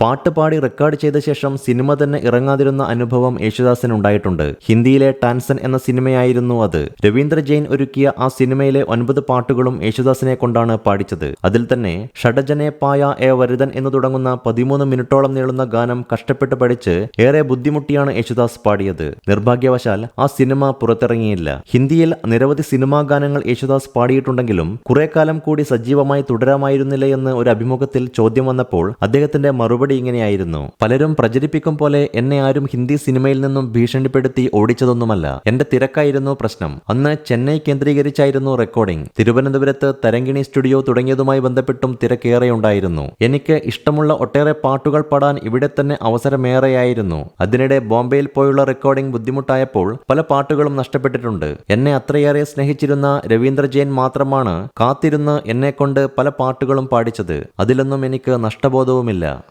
പാട്ട് പാടി റെക്കോർഡ് ചെയ്ത ശേഷം സിനിമ തന്നെ ഇറങ്ങാതിരുന്ന അനുഭവം യേശുദാസിന് ഉണ്ടായിട്ടുണ്ട്. ഹിന്ദിയിലെ ടാൻസൻ എന്ന സിനിമയായിരുന്നു അത്. രവീന്ദ്ര ജെയിൻ ഒരുക്കിയ ആ സിനിമയിലെ ഒൻപത് പാട്ടുകളും യേശുദാസിനെ കൊണ്ടാണ് പാടിച്ചത്. അതിൽ തന്നെ ഷഡജനെ പായ എ വരുതൻ എന്ന് തുടങ്ങുന്ന പതിമൂന്ന് മിനിറ്റോളം നീളുന്ന ഗാനം കഷ്ടപ്പെട്ട് പഠിച്ച് ഏറെ ബുദ്ധിമുട്ടിയാണ് യേശുദാസ് പാടിയത്. നിർഭാഗ്യവശാൽ ആ സിനിമ പുറത്തിറങ്ങിയില്ല. ഹിന്ദിയിൽ നിരവധി സിനിമാ ഗാനങ്ങൾ യേശുദാസ് പാടിയിട്ടുണ്ടെങ്കിലും കുറെ കാലം കൂടി സജീവമായി തുടരാമായിരുന്നില്ല എന്ന് ഒരു അഭിമുഖത്തിൽ ചോദ്യം വന്നപ്പോൾ അദ്ദേഹത്തിന്റെ മറുപടി ഇങ്ങനെയായിരുന്നു. പലരും പ്രചരിപ്പിക്കും പോലെ എന്നെ ആരും ഹിന്ദി സിനിമയിൽ നിന്നും ഭീഷണിപ്പെടുത്തി ഓടിച്ചതൊന്നുമല്ല. എന്റെ തിരക്കായിരുന്നു പ്രശ്നം. അന്ന് ചെന്നൈ കേന്ദ്രീകരിച്ചായിരുന്നു റെക്കോർഡിംഗ് തിരുവനന്തപുരത്ത് തരങ്കിണി സ്റ്റുഡിയോ തുടങ്ങിയതുമായി ബന്ധപ്പെട്ടും തിരക്കേറെയുണ്ടായിരുന്നു. എനിക്ക് ഇഷ്ടമുള്ള ഒട്ടേറെ പാട്ടുകൾ പാടാൻ ഇവിടെ തന്നെ അവസരമേറെയായിരുന്നു. അതിനിടെ ബോംബെയിൽ പോയുള്ള റെക്കോർഡിംഗ് ബുദ്ധിമുട്ടായപ്പോൾ പല പാട്ടുകളും നഷ്ടപ്പെട്ടിട്ടുണ്ട്. എന്നെ അത്രയേറെ സ്നേഹിച്ചിരുന്ന രവീന്ദ്ര ജെയിൻ മാത്രമാണ് കാത്തിരുന്ന് എന്നെ കൊണ്ട് പല പാട്ടുകളും പാടിച്ചത്. അതിലൊന്നും എനിക്ക് നഷ്ടബോധവുമില്ല.